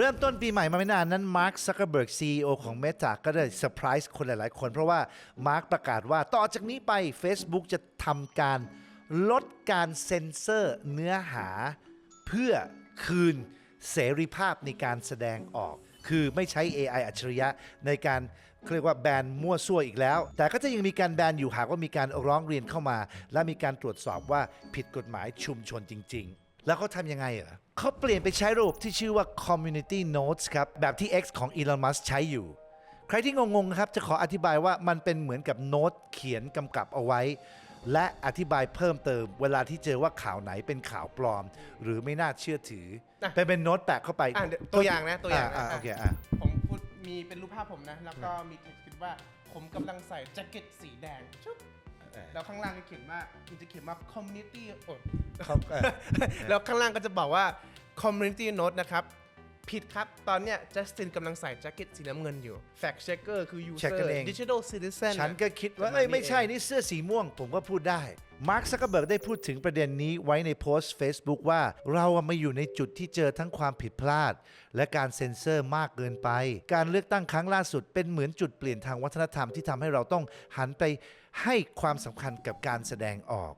เริ่มต้นปีใหม่มาไม่นานนั้นมาร์คซักเกอร์เบิร์กซีอของ Meta ก็ได้เซอร์ไพรส์คนหลาย ๆ คน เพราะว่ามาร์คประกาศว่าต่อจากนี้ไป Facebook จะทำการลดการเซ็นเซอร์เนื้อหา เพื่อคืนเสรีภาพในการแสดงออก คือไม่ใช้ AI อัจฉริยะในการเขาเรียกว่าแบนมั่วซั่วอีกแล้ว แต่ก็จะยังมีการแบนอยู่หากว่ามีการร้องเรียนเข้ามา และมีการตรวจสอบว่าผิดกฎหมายชุมชนจริง ๆ แล้วเขาทำยังไงเหรอเขาเปลี่ยนไปใช้ระบบที่ชื่อว่า Community Notes ครับ แบบที่ X ของ Elon Musk ใช้อยู่ ใครที่งงๆครับจะขออธิบายว่ามันเป็นเหมือนกับโน้ตเขียนกำกับเอาไว้ และอธิบายเพิ่มเติม เวลาที่เจอว่าข่าวไหนเป็นข่าวปลอม หรือไม่น่าเชื่อถืออะ เป็นเป็นโน้ตแปะเข้าไปอะเดี๋ยวตัวอย่างนะตัวอย่างนะอ่โอเคอะ ผมพูดมีเป็นรูปภาพผมนะ แล้วก็มีเท็กซ์เขียนว่า ผมกำลังใส่แจ็คเก็ตสีแดงชุบเออแล้วข้างล่างก็เขียนว่ามันจะเขียนว่า community โอ้เขาเออแล้วข้างล่างก็จะบอกว่า community note นะครับ ผิดครับ ตอนเนี้ยจัสตินกำลังใส่แจ็คเก็ตสีน้ำเงินอยู่ fact checker คือ Check user กันเอง digital citizen ฉันก็คิดว่าประมาณเอ้ยนี้ไม่ใช่เองนี่เสื้อสีม่วง ผมก็พูดได้ มาร์คซักเกอร์เบิร์กได้พูดถึงประเด็นนี้ไว้ในโพสต์ Facebook ว่าเรามาอยู่ในจุดที่เจอทั้งความผิดพลาด และการเซ็นเซอร์มากเกินไป การเลือกตั้งครั้งล่าสุดเป็นเหมือนจุดเปลี่ยนทางวัฒนธรรมที่ทำให้เราต้องหันไปให้ความสำคัญกับการแสดงออก